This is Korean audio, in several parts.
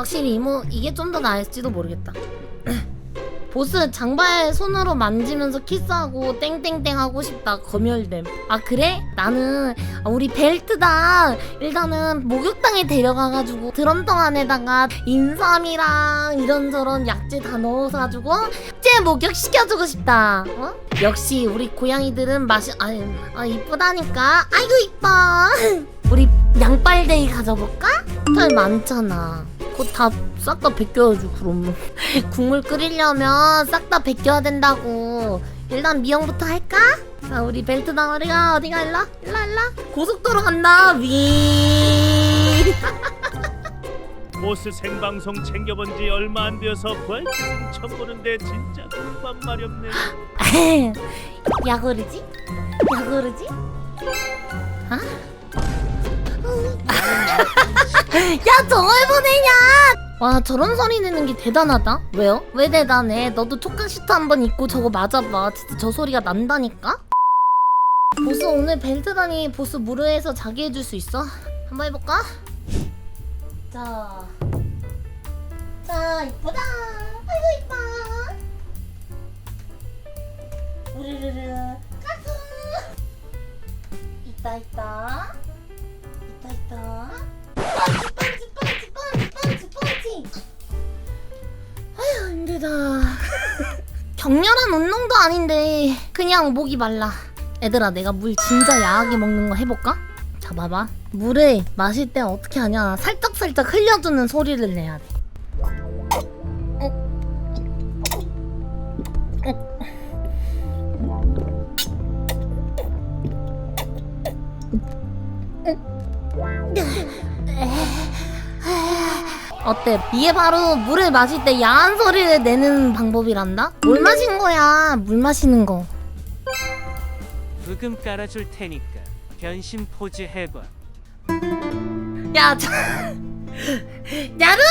확실히 이모 이게 좀 더 나을지도 모르겠다. 보스 장발 손으로 만지면서 키스하고 땡땡땡 하고 싶다 검열됨. 아 그래? 나는 아, 우리 벨트당 일단은 목욕탕에 데려가가지고 드럼통 안에다가 인삼이랑 이런저런 약재 다 넣어가지고 제 목욕 시켜주고 싶다. 어? 역시 우리 고양이들은 맛이 아니 아 이쁘다니까. 아이고 이뻐. 우리 양빨데이 가져볼까? 털 많잖아. 그거 다싹 다 벗겨야지 그러면. 국물 끓이려면 싹 다 벗겨야 된다고. 일단 미영부터 할까? 자 우리 벨트 덩어리가 어디가 일로? 일로 일로. 고속도로 간다. 위. 보스 생방송 챙겨본 지 얼마 안 되어서 부활체는 처음 보는데 진짜 금방 마렵네. 야 그러지? 야 그러지? 아? 야 저걸 보내냐? 와 저런 소리 내는 게 대단하다. 왜요? 왜 대단해? 너도 촉각 시트 한번 입고 저거 맞아봐. 진짜 저 소리가 난다니까. 보스 오늘 벨트다니 보스 무르에서 자기 해줄 수 있어? 한번 해볼까? 자, 자 이쁘다. 아이고 이뻐. 우르르르 가수 있다 있다 격렬한 운동도 아닌데 그냥 목이 말라. 얘들아 내가 물 진짜 야하게 먹는 거 해볼까? 자 봐봐. 물을 마실 때 어떻게 하냐? 살짝살짝 흘려주는 소리를 내야 돼. 어 때? 이게 바로 물을 마실 때 야한 소리를 내는 방법이란다? 뭘 마신 거야? 물 마시는 거. 부금 깔아줄 테니까 변신 포즈 해봐. 야, 저... 야루!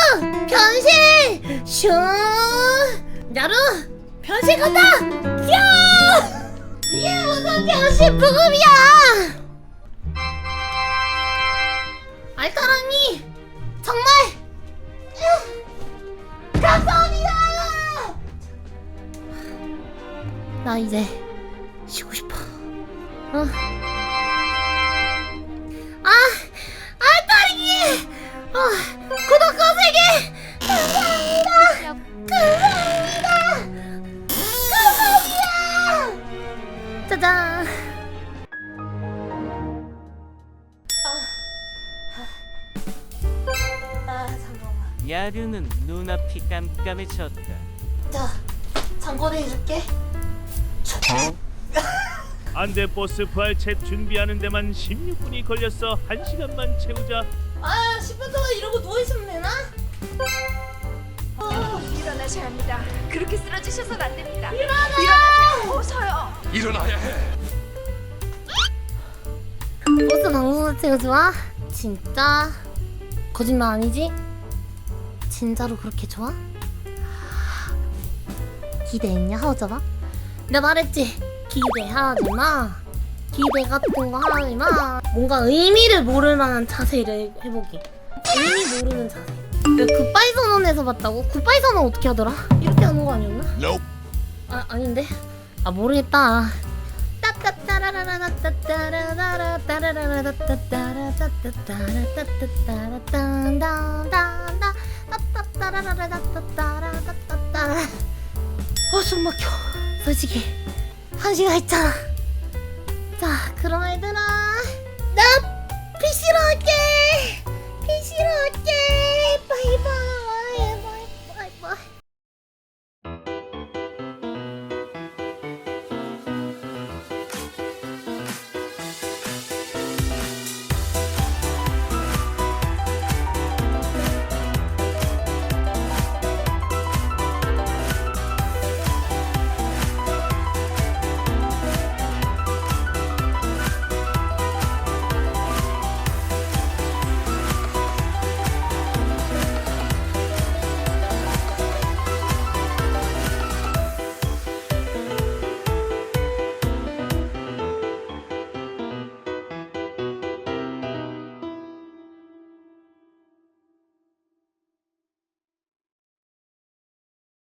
변신! 슝! 야루! 변신 간다! 야! 이게 무슨 변신 부금이야! 알타랑이! 정말! 나 이제 쉬고 싶어. 어. 아! 알타랑이! 어, 구독과 세계 감사합니다. 감사합니다. 감사합니다. 짜잔. 아, 아 잠깐만. 야류는 눈앞이 깜깜해졌다. 자, 잠궈내 줄게. 안돼 보스 부활체 준비하는 데만 16분이 걸렸어. 한 시간만 채우자. 아, 10분 동안 이러고 누워 있으면 되나? 일어나셔야 합니다. 그렇게 쓰러지셔선 안 됩니다. 일어나! 일어나세요. 어서요. 버스 방송 자체가 좋아? 진짜? 거짓말 아니지? 진짜로 그렇게 좋아? 기대했냐 하오자마? 내가 말했지 기대하지 마 기대 같은 거 하지 마 뭔가 의미를 모를 만한 자세를 해보기 의미 모르는 자세 내가 굿바이 선언에서 봤다고? 굿바이 선언 어떻게 하더라? 이렇게 하는 거 아니었나? 아 아닌데? 아 모르겠다 어, 숨 막혀. 솔직히 한시간 했잖아. 자, 그럼 얘들아, 나. PC로 할게.